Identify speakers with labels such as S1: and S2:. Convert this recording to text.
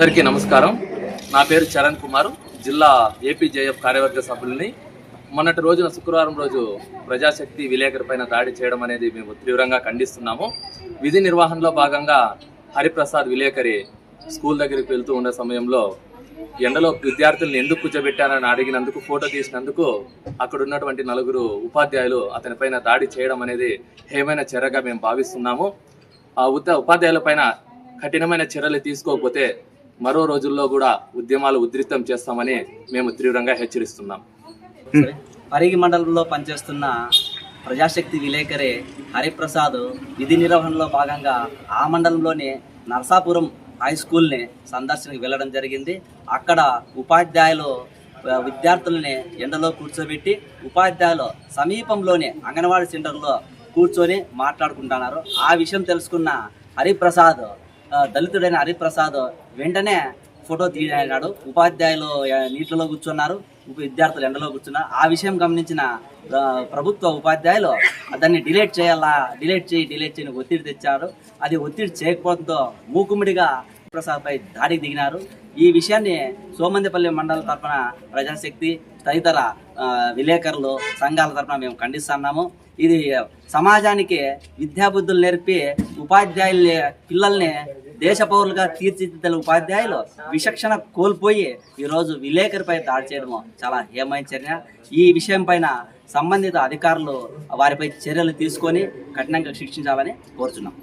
S1: అందరికీ నమస్కారం. నా పేరు చరణ్ కుమార్. జిల్లా ఏపీజేఎఫ్ కార్యవర్గ సభ్యుల్ని. మొన్నటి రోజున శుక్రవారం రోజు ప్రజాశక్తి విలేకరిపైన దాడి చేయడం అనేది మేము తీవ్రంగా ఖండిస్తున్నాము. విధి నిర్వహణలో భాగంగా హరిప్రసాద్ విలేకరి స్కూల్ దగ్గరికి వెళ్తూ ఉండే సమయంలో ఎండలో విద్యార్థుల్ని ఎందుకు కూర్చోబెట్టారని అడిగినందుకు ఫోటో తీసినందుకు అక్కడ ఉన్నటువంటి నలుగురు ఉపాధ్యాయులు అతనిపైన దాడి చేయడం అనేది హేమైన చర్యగా మేము భావిస్తున్నాము. ఆ ఉపాధ్యాయుల పైన కఠినమైన చర్యలు తీసుకోకపోతే మరో రోజుల్లో కూడా ఉద్యమాలు ఉధృతం చేస్తామని మేము తీవ్రంగా హెచ్చరిస్తున్నాం.
S2: పరిగి మండలంలో పనిచేస్తున్న ప్రజాశక్తి విలేకరి హరిప్రసాద్ విధి నిర్వహణలో భాగంగా ఆ మండలంలోని నర్సాపురం హై స్కూల్ని సందర్శనకు వెళ్ళడం జరిగింది. అక్కడ ఉపాధ్యాయులు విద్యార్థులని ఎండలో కూర్చోబెట్టి ఉపాధ్యాయులు సమీపంలోనే అంగన్వాడీ సెంటర్లో కూర్చొని మాట్లాడుకుంటున్నారు. ఆ విషయం తెలుసుకున్న హరిప్రసాద్ దళితుడైన హరిప్రసాద్ వెంటనే ఫోటో తీయనాడు ఉపాధ్యాయులు నీటిలో కూర్చున్నారు. ఉప- విద్యార్థులు ఎండలో కూర్చున్నారు. ఆ విషయం గమనించిన ప్రభుత్వ ఉపాధ్యాయులు దాన్ని డిలీట్ చేయాలా డిలీట్ చేయి డిలీట్ చేయని ఒత్తిడి తెచ్చారు. అది ఒత్తిడి చేయకపోవడంతో మూకుమిడిగా హరిప్రసాద్ పై దాడికి దిగినారు. ఈ విషయాన్ని సోమందిపల్లి మండలం తరఫున ప్రజాశక్తి తదితర విలేకరులు సంఘాల తరఫున మేము ఖండిస్తున్నాము ఇది సమాజానికి విద్యాబుద్ధులు నేర్పి ఉపాధ్యాయుల్ని పిల్లల్ని దేశ పౌరులుగా తీర్చిదిద్దిన ఉపాధ్యాయులు విచక్షణ కోల్పోయి ఈరోజు విలేకరిపై దాడి చేయడము చాలా హేమైన చర్య. ఈ విషయం పైన సంబంధిత అధికారులు వారిపై చర్యలు తీసుకొని కఠినంగా శిక్షించాలని కోరుచున్నాం.